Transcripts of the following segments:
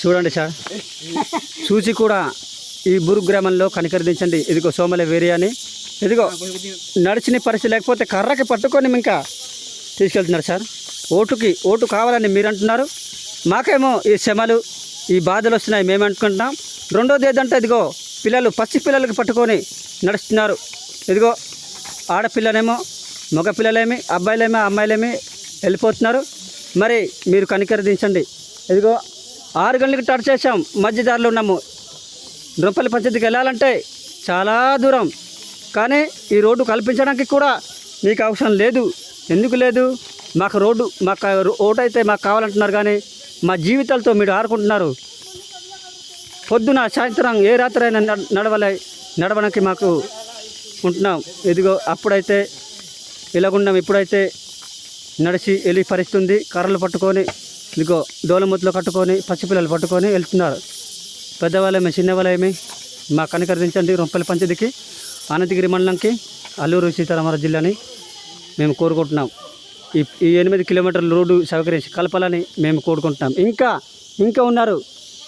చూడండి సార్. చూసి కూడా ఈ బురు గ్రామంలో కనికరించండి. ఇదిగో సోమల వేరి అని ఇదిగో నడిచిన పరిస్థితి లేకపోతే కర్రకి పట్టుకొని ఇంకా తీసుకెళ్తున్నారు సార్. ఓటుకి ఓటు కావాలని మీరు అంటున్నారు మాకేమో ఈ శ్రమలు ఈ బాధలు వస్తున్నాయి మేము అనుకుంటున్నాం రెండోది ఏదంటే ఇదిగో పిల్లలు పచ్చి పిల్లలకి పట్టుకొని నడుస్తున్నారు. ఇదిగో ఆడపిల్లనేమో మగ పిల్లలేమి అబ్బాయిలేమి అమ్మాయిలేమి వెళ్ళిపోతున్నారు. మరి మీరు కనికరించండి. ఇదిగో ఆరు గంటలకు టచ్ చేసాం మధ్యదారిలో ఉన్నాము. రూపాయల పంచాయతీకి వెళ్ళాలంటే చాలా దూరం. కానీ ఈ రోడ్డు కల్పించడానికి కూడా మీకు అవసరం లేదు. ఎందుకు లేదు? మాకు రోడ్డు మాకు ఓటు అయితే మాకు కావాలంటున్నారు కానీ మా జీవితాలతో మీరు ఆడుకుంటున్నారు. పొద్దున సాయంత్రం ఏ రాత్రి అయినా నడవలే నడవడానికి మాకు ఉంటున్నాం. ఇదిగో అప్పుడైతే ఇలాగున్నాం ఇప్పుడైతే నడిచి వెళ్ళి పరిస్తుంది కర్రలు పట్టుకొని ఇదిగో డోలముద్దలు కట్టుకొని పసిపిల్లలు పట్టుకొని వెళ్తున్నారు. పెద్దవాళ్ళేమి చిన్నవాళ్ళేమి మా కనికరించండి రొంపల్లి పంచదికి అనంతగిరి మండలంకి అల్లూరు సీతారామరాజు జిల్లాని మేము కోరుకుంటున్నాం. ఈ ఈ ఎనిమిది కిలోమీటర్ల రోడ్డు సౌకరించి కలపాలని మేము కోరుకుంటున్నాం. ఇంకా ఇంకా ఉన్నారు.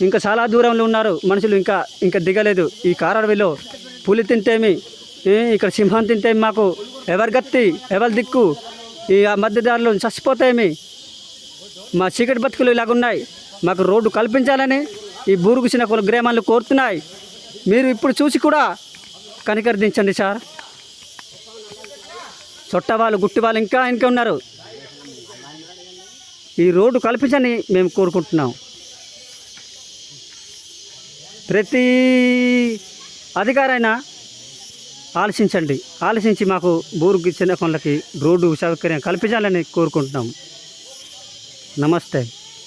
ఇంకా చాలా దూరంలో ఉన్నారు. మనుషులు ఇంకా ఇంకా దిగలేదు. ఈ కారడవిలో పులి తింటేమి ఇక్కడ సింహం తింటేమి మాకు ఎవరి గత్తి ఎవరి దిక్కు ఈ ఆ మధ్యదారులు చచ్చిపోతాయి మా చీకటి బతుకులు ఇలాగున్నాయి. మాకు రోడ్డు కల్పించాలని ఈ బూరుగుసిన చిన్న కుల గ్రామాలు కోరుతున్నాయి. మీరు ఇప్పుడు చూసి కూడా కనికరించండి సార్. చొట్ట వాళ్ళు గుట్టి వాళ్ళు ఇంకా ఇంకా ఉన్నారు. ఈ రోడ్డు కల్పించని మేము కోరుకుంటున్నాం. ప్రతి అధికారైనా ఆలోచించండి. ఆలోచించి మాకు బూరుగు చిన్న కొనలకి రోడ్డు సౌకర్యం కల్పించాలని కోరుకుంటున్నాం. नमस्ते।